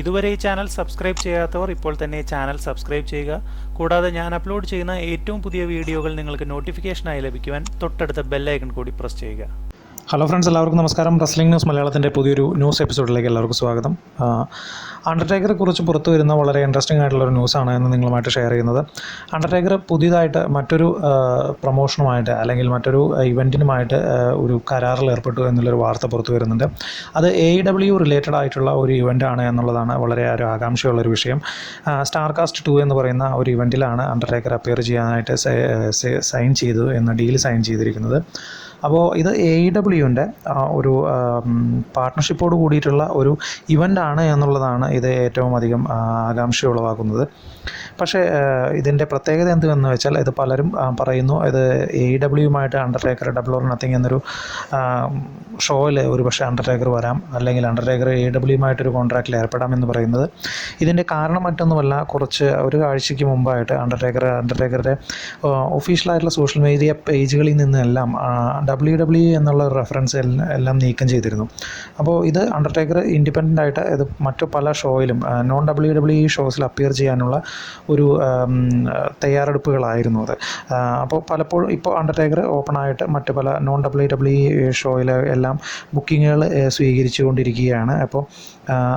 ഇതുവരെ ഈ channel subscribe ചെയ്യാത്തവർ ഇപ്പോൾ തന്നെ ചാനൽ സബ്സ്ക്രൈബ് ചെയ്യുക. കൂടാതെ ഞാൻ അപ്ലോഡ് ചെയ്യുന്ന ഏറ്റവും പുതിയ വീഡിയോകൾ നിങ്ങൾക്ക് നോട്ടിഫിക്കേഷനായി ലഭിക്കുവാൻ തൊട്ടടുത്ത ബെല്ലൈക്കൺ കൂടി പ്രസ് ചെയ്യുക. ഹലോ ഫ്രണ്ട്സ് എല്ലാവർക്കും നമസ്കാരം. റസ്ലിംഗ് ന്യൂസ് മലയാളത്തിന്റെ പുതിയൊരു ന്യൂസ് എപ്പിസോഡിലേക്ക് എല്ലാവർക്കും സ്വാഗതം. അണ്ടർടേക്കറെ കുറിച്ച് പുറത്തു വരുന്ന വളരെ ഇൻട്രസ്റ്റിംഗ് ആയിട്ടുള്ള ഒരു ന്യൂസാണ് എന്ന് നിങ്ങളുമായിട്ട് ഷെയർ ചെയ്യുന്നത്. അണ്ടർടേക്കർ പുതിയതായിട്ട് മറ്റൊരു പ്രൊമോഷനുമായിട്ട് അല്ലെങ്കിൽ മറ്റൊരു ഇവന്റിനുമായിട്ട് ഒരു കരാറിൽ ഏർപ്പെട്ടു എന്നുള്ളൊരു വാർത്ത പുറത്തു വരുന്നുണ്ട്. അത് എ ഡബ്ല്യു റിലേറ്റഡ് ആയിട്ടുള്ള ഒരു ഇവന്റ് ആണ് എന്നുള്ളതാണ് വളരെ ഒരു ആകാംക്ഷയുള്ളൊരു വിഷയം. സ്റ്റാർ കാസ്റ്റ് ടു എന്ന് പറയുന്ന ഒരു ഇവന്റിലാണ് അണ്ടർടേക്കർ അപ്പിയർ ചെയ്യാനായിട്ട് സൈൻ ചെയ്തു എന്ന ഡീൽ സൈൻ ചെയ്തിരിക്കുന്നത്. അപ്പോൾ ഇത് എ ഡബ്ല്യുവിന്റെ ഒരു പാർട്ട്ണർഷിപ്പോട് കൂടിയിട്ടുള്ള ഒരു ഇവന്റ് ആണ് എന്നുള്ളതാണ് ഇത് ഏറ്റവും അധികം ആകാംക്ഷ ഉളവാക്കുന്നത്. പക്ഷേ ഇതിന്റെ പ്രത്യേകത എന്തെന്ന് വെച്ചാൽ ഇത് പലരും പറയുന്നു ഇത് എ ഡബ്ല്യുമായിട്ട് അണ്ടർടേക്കർ ഡബിൾ ഓർ നത്തിങ് എന്നൊരു ഷോയിൽ ഒരു പക്ഷേ അണ്ടർടേക്കർ വരാം അല്ലെങ്കിൽ അണ്ടർടേക്കർ എ ഡബ്ല്യുമായിട്ടൊരു കോൺട്രാക്റ്റിൽ ഏർപ്പെടാം എന്ന് പറയുന്നത്. ഇതിന്റെ കാരണം മറ്റൊന്നുമല്ല കുറച്ച് ഒരു ആഴ്ചയ്ക്ക് മുമ്പായിട്ട് അണ്ടർടേക്കർ അണ്ടർടേക്കറുടെ ഒഫീഷ്യലായിട്ടുള്ള സോഷ്യൽ മീഡിയ പേജുകളിൽ നിന്നെല്ലാം ഡബ്ല്യു ഡബ്ല്യു എന്നുള്ള ഒരു റെഫറൻസ് എല്ലാം നീക്കം ചെയ്തിരുന്നു. അപ്പോൾ ഇത് അണ്ടർടേക്കർ ഇൻഡിപെൻഡന്റ് ആയിട്ട് ഇത് മറ്റു പല ഷോയിലും നോൺ ഡബ്ല്യു ഡബ്ല്യു ഷോസിൽ അപ്പിയർ ചെയ്യാനുള്ള ഒരു തയ്യാറെടുപ്പുകളായിരുന്നു അത്. അപ്പോൾ പലപ്പോഴും ഇപ്പോൾ അണ്ടർടേക്കർ ഓപ്പൺ ആയിട്ട് മറ്റ് പല നോൺ ഡബ്ല്യു ഡബ്ല്യു ഷോയിൽ എല്ലാം ബുക്കിങ്ങുകൾ സ്വീകരിച്ചു കൊണ്ടിരിക്കുകയാണ് അപ്പോൾ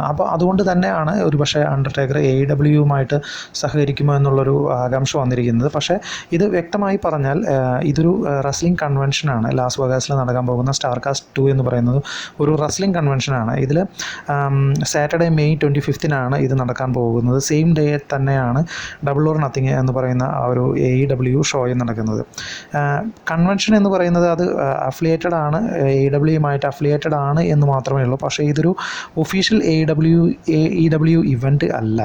അപ്പോൾ അതുകൊണ്ട് തന്നെയാണ് ഒരു പക്ഷേ അണ്ടർടേക്കർ എ ഡബ്ല്യുമായിട്ട് സഹകരിക്കുമോ എന്നുള്ളൊരു ആകാംക്ഷ വന്നിരിക്കുന്നത്. പക്ഷേ ഇത് വ്യക്തമായി പറഞ്ഞാൽ ഇതൊരു റസ്ലിംഗ് കൺവെൻഷനാണ് ലാസ് വഗാസിൽ നടക്കാൻ പോകുന്ന സ്റ്റാർ കാസ്റ്റ് ടു എന്ന് പറയുന്നത് ഒരു റസ്ലിംഗ് കൺവെൻഷനാണ് ഇതിൽ സാറ്റർഡേ മെയ് ട്വന്റി ഫിഫ്തിനാണ് ഇത് നടക്കാൻ പോകുന്നത്. സെയിം ഡേ തന്നെയാണ് ഡബിൾ ഓർ നത്തിങ് എന്ന് പറയുന്ന ആ ഒരു എ ഇ ഡബ്ല്യു ഷോയും നടക്കുന്നത്. കൺവെൻഷൻ എന്ന് പറയുന്നത് അത് അഫിലിയേറ്റഡ് ആണ്. എ ഡബ്ല്യുമായിട്ട് അഫിലിയേറ്റഡ് ആണ് എന്ന് മാത്രമേ ഉള്ളൂ. പക്ഷേ ഇതൊരു official A W A E W event അല്ല.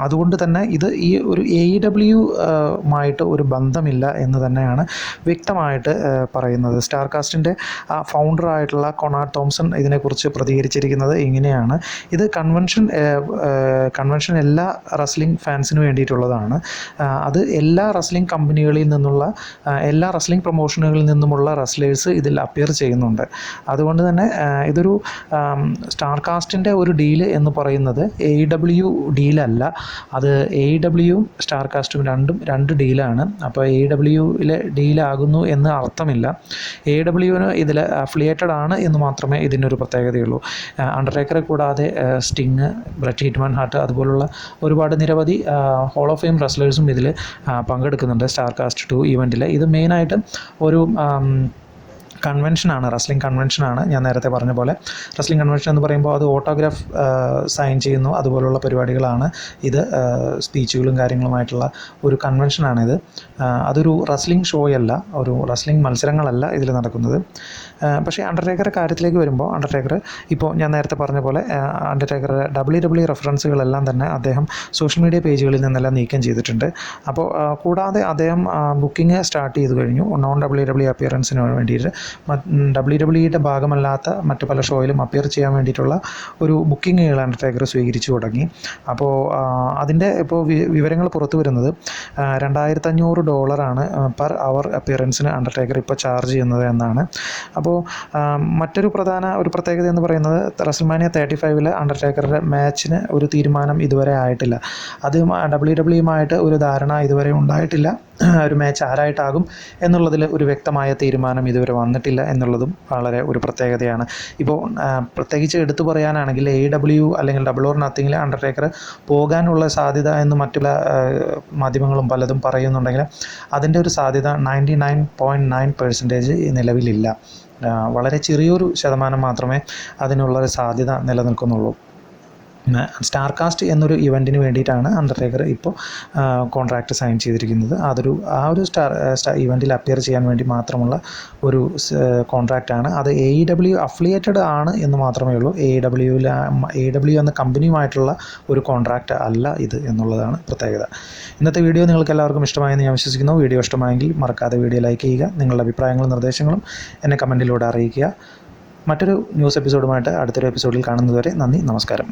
അതുകൊണ്ട് തന്നെ ഇത് ഈ ഒരു എ ഇ ഡബ്ല്യു മായിട്ട് ഒരു ബന്ധമില്ല എന്ന് തന്നെയാണ് വ്യക്തമായിട്ട് ആ, പറയുന്നത്. സ്റ്റാർ കാസ്റ്റിന്റെ ഫൗണ്ടറായിട്ടുള്ള കൊണാഡ് തോംസൺ ഇതിനെക്കുറിച്ച് പ്രതികരിച്ചിരിക്കുന്നത് ഇങ്ങനെയാണ്. ഇത് കൺവെൻഷൻ കൺവെൻഷൻ എല്ലാ റസ്ലിംഗ് ഫാൻസിന് വേണ്ടിയിട്ടുള്ളതാണ്. അത് എല്ലാ റസ്ലിംഗ് കമ്പനികളിൽ നിന്നുള്ള എല്ലാ റസ്ലിംഗ് പ്രൊമോഷനുകളിൽ നിന്നുമുള്ള റസ്ലേഴ്സ് ഇതിൽ അപ്പിയർ ചെയ്യുന്നുണ്ട്. അതുകൊണ്ട് തന്നെ ഇതൊരു ആം, സ്റ്റാർ കാസ്റ്റിന്റെ ഒരു ഡീൽ എന്ന് പറയുന്നത് എ ഇ ഡബ്ല്യു ഡീലല്ല അത് എ ഡബ്ല്യു സ്റ്റാർ കാസ്റ്റും രണ്ടും രണ്ട് ഡീലാണ് അപ്പോൾ എ ഡബ്ല്യുവിലെ ഡീലാകുന്നു എന്ന് അർത്ഥമില്ല. എ ഡബ്ല്യുവിന് ഇതിൽ അഫിലിയേറ്റഡ് ആണ് എന്ന് മാത്രമേ ഇതിനൊരു പ്രത്യേകതയുള്ളൂ. അണ്ടർടേക്കറെ കൂടാതെ സ്റ്റിങ് ബ്രെറ്റ് ഹിറ്റ്മാൻ ഹാർട്ട് അതുപോലുള്ള ഒരുപാട് നിരവധി ഹോൾ ഓഫ് ഫെയിം റെസ്ലേഴ്സും ഇതിൽ പങ്കെടുക്കുന്നുണ്ട് സ്റ്റാർ കാസ്റ്റ് ടു ഇവന്റിൽ ഇത് മെയിനായിട്ട് ഒരു കൺവെൻഷനാണ് റസ്ലിംഗ് കൺവെൻഷനാണ് ഞാൻ നേരത്തെ പറഞ്ഞ പോലെ. റസ്ലിംഗ് കൺവെൻഷൻ എന്ന് പറയുമ്പോൾ അത് ഓട്ടോഗ്രാഫ് സൈൻ ചെയ്യുന്നു. അതുപോലുള്ള പരിപാടികളാണ് ഇത് സ്പീച്ചുകളും കാര്യങ്ങളുമായിട്ടുള്ള ഒരു കൺവെൻഷനാണിത് അതൊരു റസ്ലിംഗ് ഷോയല്ല ഒരു റസ്ലിംഗ് മത്സരങ്ങളല്ല ഇതിൽ നടക്കുന്നത്. പക്ഷേ അണ്ടർടേക്കറെ കാര്യത്തിലേക്ക് വരുമ്പോൾ അണ്ടർടേക്കർ ഇപ്പോൾ ഞാൻ നേരത്തെ പറഞ്ഞ പോലെ അണ്ടർടേക്കർ ഡബ്ല്യു ഡബ്ല്യു റെഫറൻസുകളെല്ലാം തന്നെ അദ്ദേഹം സോഷ്യൽ മീഡിയ പേജുകളിൽ നിന്നെല്ലാം നീക്കം ചെയ്തിട്ടുണ്ട്. അപ്പോൾ കൂടാതെ അദ്ദേഹം ബുക്കിംഗ് സ്റ്റാർട്ട് ചെയ്ത് കഴിഞ്ഞു നോൺ ഡബ്ല്യു ഡബ്ല്യു അപ്പിയറൻസിന് വേണ്ടിയിട്ട്. ഡബ്ല്യു ഡബ്ല്യുയുടെ ഭാഗമല്ലാത്ത മറ്റു പല ഷോയിലും അപ്പിയർ ചെയ്യാൻ വേണ്ടിയിട്ടുള്ള ഒരു ബുക്കിങ്ങുകൾ അണ്ടർടേക്കർ സ്വീകരിച്ചു തുടങ്ങി. അപ്പോൾ അതിന്റെ ഇപ്പോൾ വിവരങ്ങൾ പുറത്തു വരുന്നത് രണ്ടായിരത്തഞ്ഞൂറ് ഡോളറാണ് പെർ അവർ അപ്പിയറൻസിന് അണ്ടർടേക്കർ ഇപ്പോൾ ചാർജ് ചെയ്യുന്നത് എന്നാണ്. അപ്പോൾ മറ്റൊരു പ്രധാന ഒരു പ്രത്യേകത എന്ന് പറയുന്നത് റസൽമാനിയ തേർട്ടി ഫൈവിൽ അണ്ടർടേക്കറുടെ മാച്ചിന് ഒരു തീരുമാനം ഇതുവരെ ആയിട്ടില്ല. അത് ഡബ്ല്യു ഡബ്ല്യുമായിട്ട് ഒരു ധാരണ ഇതുവരെ ഉണ്ടായിട്ടില്ല. ഒരു മാച്ച് ആരായിട്ടാകും എന്നുള്ളതിൽ ഒരു വ്യക്തമായ തീരുമാനം ഇതുവരെ വന്നിട്ടില്ല. എന്നുള്ളതും വളരെ ഒരു പ്രത്യേകതയാണ്. ഇപ്പോൾ പ്രത്യേകിച്ച് എടുത്തു പറയാനാണെങ്കിൽ എ ഡബ്ല്യു അല്ലെങ്കിൽ ഡബിൾ ഓർ നത്തിങ്ങിൽ അണ്ടർടേക്കർ പോകാനുള്ള സാധ്യത എന്ന് മറ്റുള്ള മാധ്യമങ്ങളും പലതും പറയുന്നുണ്ടെങ്കിൽ അതിന്റെ ഒരു സാധ്യത ninety nine point nine percentage നിലവിലില്ല. വളരെ ചെറിയൊരു ശതമാനം മാത്രമേ അതിനുള്ളൊരു സാധ്യത നിലനിൽക്കുന്നുള്ളൂ. സ്റ്റാർ കാസ്റ്റ് എന്നൊരു ഇവന്റിന് വേണ്ടിയിട്ടാണ് അണ്ടർടേക്കർ ഇപ്പോൾ കോൺട്രാക്റ്റ് സൈൻ ചെയ്തിരിക്കുന്നത്. അതൊരു ആ ഒരു സ്റ്റാർ ഇവന്റിൽ അപ്പിയർ ചെയ്യാൻ വേണ്ടി മാത്രമുള്ള ഒരു കോൺട്രാക്റ്റാണ് അത് എ ഇ ഡബ്ല്യു അഫിലിയേറ്റഡ് ആണ് എന്ന് മാത്രമേ ഉള്ളൂ. എ ഡബ്ല്യുവിൽ എ ഡബ്ല്യു എന്ന കമ്പനിയുമായിട്ടുള്ള ഒരു കോൺട്രാക്റ്റ് അല്ല ഇത് എന്നുള്ളതാണ് പ്രത്യേകത. ഇന്നത്തെ വീഡിയോ നിങ്ങൾക്ക് എല്ലാവർക്കും ഇഷ്ടമായെന്ന് ഞാൻ വിശ്വസിക്കുന്നു. വീഡിയോ ഇഷ്ടമായെങ്കിൽ മറക്കാതെ വീഡിയോ ലൈക്ക് ചെയ്യുക. നിങ്ങളുടെ അഭിപ്രായങ്ങളും നിർദ്ദേശങ്ങളും എന്നെ കമന്റിലൂടെ അറിയിക്കുക. മറ്റൊരു ന്യൂസ് എപ്പിസോഡുമായിട്ട് അടുത്തൊരു എപ്പിസോഡിൽ കാണുന്നതുവരെ നന്ദി നമസ്കാരം.